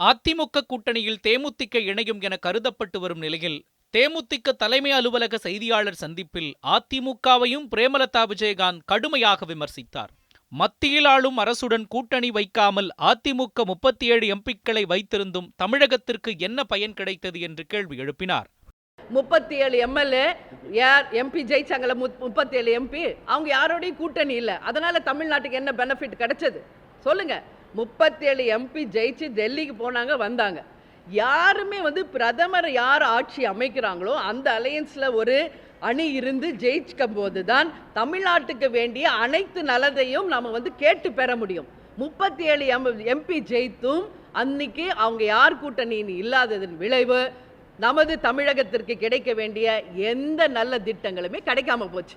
அதிமுக கூட்டணியில் தேமுதிக இணையும் என கருதப்பட்டு வரும் நிலையில் தேமுதிக தலைமை அலுவலக செய்தியாளர் சந்திப்பில் அதிமுகவையும் பிரேமலதா விஜயகாந்த் கடுமையாக விமர்சித்தார். மத்தியில் ஆளும் அரசுடன் கூட்டணி வைக்காமல் அதிமுக முப்பத்தி ஏழு எம்பிக்களை வைத்திருந்தும் தமிழகத்திற்கு என்ன பயன் கிடைத்தது என்று கேள்வி எழுப்பினார். முப்பத்தி ஏழு எம்எல்ஏ யார்? எம்பி ஜெயிச்சாங்கல்ல முப்பத்தி ஏழு எம்பி. அவங்க யாரோடையும் கூட்டணி இல்லை. அதனால தமிழ்நாட்டுக்கு என்ன பெனிஃபிட் கிடைச்சது? சொல்லுங்க. முப்பத்தேழு எம்பி ஜெயிச்சு டெல்லிக்கு போனாங்க வந்தாங்க. யாருமே வந்து பிரதமர் யார் ஆட்சி அமைக்கிறாங்களோ அந்த அலையன்ஸில் ஒரு அணி இருந்து ஜெயிச்சுக்கும் போது தான் தமிழ்நாட்டுக்கு வேண்டிய அனைத்து நலத்தையும் நம்ம வந்து கேட்டு பெற முடியும். முப்பத்தி ஏழு எம் எம்பி ஜெயித்தும் அன்னைக்கு அவங்க யார் கூட்டணின்னு இல்லாததன் விளைவு நமது தமிழகத்திற்கு கிடைக்க வேண்டிய எந்த நல்ல திட்டங்களுமே கிடைக்காம போச்சு.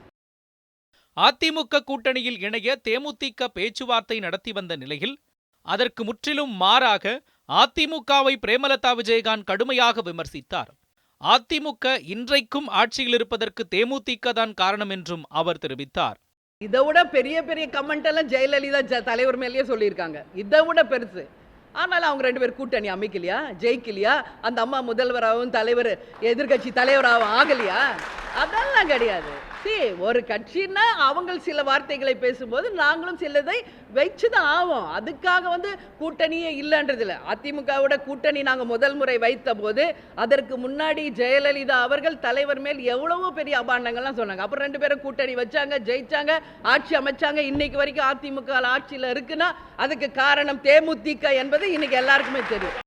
அதிமுக கூட்டணியில் இணைய தேமுதிக பேச்சுவார்த்தை நடத்தி வந்த நிலையில் அதற்கு முற்றிலும் மாறாக அதிமுகவை பிரேமலதா விஜயகாந்த் கடுமையாக விமர்சித்தார். அதிமுக இன்றைக்கும் ஆட்சியில் இருப்பதற்கு தேமுதிக தான் காரணம் என்றும் அவர் தெரிவித்தார். இதை விட பெரிய பெரிய கமெண்ட் எல்லாம் ஜெயலலிதா ஜ- தலைவர் மேலேயே சொல்லியிருக்காங்க. இதை விட பெருசு. ஆனாலும் அவங்க ரெண்டு பேர் கூட்டணி அமைக்கலையா? ஜெயிக்கலையா? அந்த அம்மா முதல்வராகவும் தலைவர் எதிர்கட்சி தலைவராகவும் ஆகலையா? அதெல்லாம் கிடையாது. சி ஒரு கட்சின்னா அவங்க சில வார்த்தைகளை பேசும்போது நாங்களும் சிலதை வச்சு தான் ஆவோம். அதுக்காக வந்து கூட்டணியே இல்லைன்றது இல்லை அதிமுகவோட கூட்டணி நாங்கள் முதல் முறை வைத்த போது அதற்கு முன்னாடி ஜெயலலிதா அவர்கள் தலைவர் மேல் எவ்வளவோ பெரிய அபாண்டங்கள்லாம் சொன்னாங்க. அப்புறம் ரெண்டு பேரும் கூட்டணி வச்சாங்க ஜெயிச்சாங்க ஆட்சி அமைச்சாங்க. இன்னைக்கு வரைக்கும் அதிமுக ஆட்சியில் இருக்குன்னா அதுக்கு காரணம் தேமுதிக என்பது இன்னைக்கு எல்லாருக்குமே தெரியும்.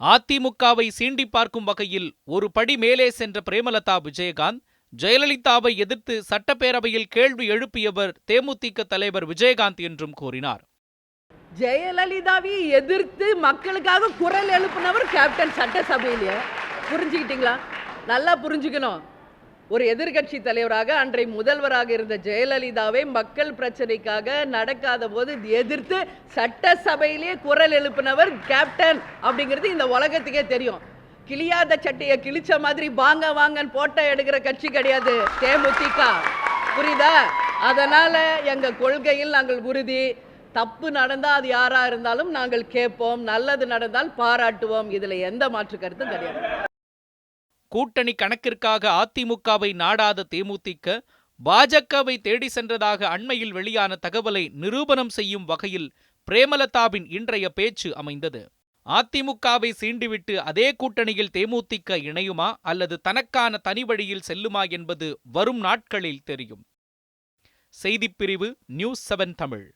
அதிமுகவை சீண்டி பார்க்கும் வகையில் ஒரு படி மேலே சென்ற பிரேமலதா விஜயகாந்த் ஜெயலலிதாவை எதிர்த்து சட்டப்பேரவையில் கேள்வி எழுப்பியவர் தேமுதிக தலைவர் விஜயகாந்த் என்றும் கூறினார். ஜெயலலிதாவை எதிர்த்து மக்களுக்காக குரல் எழுப்பினவர் கேப்டன் சட்டசபையிலே. புரிஞ்சுக்கிட்டீங்களா? நல்லா புரிஞ்சுக்கணும். ஒரு எதிர்க்கட்சி தலைவராக அன்றை முதல்வராக இருந்த ஜெயலலிதாவை மக்கள் பிரச்சனைக்காக நடக்காத போது எதிர்த்து சட்டசபையிலே குரல் எழுப்பினவர் கேப்டன் அப்படிங்கிறது இந்த உலகத்துக்கே தெரியும். கிளியாத சட்டையை கிழிச்ச மாதிரி வாங்க வாங்கன்னு போட்டோ எடுக்கிற கட்சி கிடையாது. தேமுதிக. புரியுதா? அதனால எங்க கொள்கையில் நாங்கள் உறுதி. தப்பு நடந்தால் அது யாராக இருந்தாலும் நாங்கள் கேட்போம். நல்லது நடந்தால் பாராட்டுவோம். இதில் எந்த மாற்று கருத்தும் கிடையாது. கூட்டணி கணக்கிற்காக அதிமுகவை நாடாத தேமுதிக பாஜகவை தேடி சென்றதாக அண்மையில் வெளியான தகவலை நிரூபணம் செய்யும் வகையில் பிரேமலதாவின் இன்றைய பேச்சு அமைந்தது. அதிமுகவை சீண்டிவிட்டு அதே கூட்டணியில் தேமுதிக இணையுமா அல்லது தனக்கான தனி வழியில் செல்லுமா என்பது வரும் நாட்களில் தெரியும். செய்திப்பிரிவு நியூஸ் செவன் தமிழ்.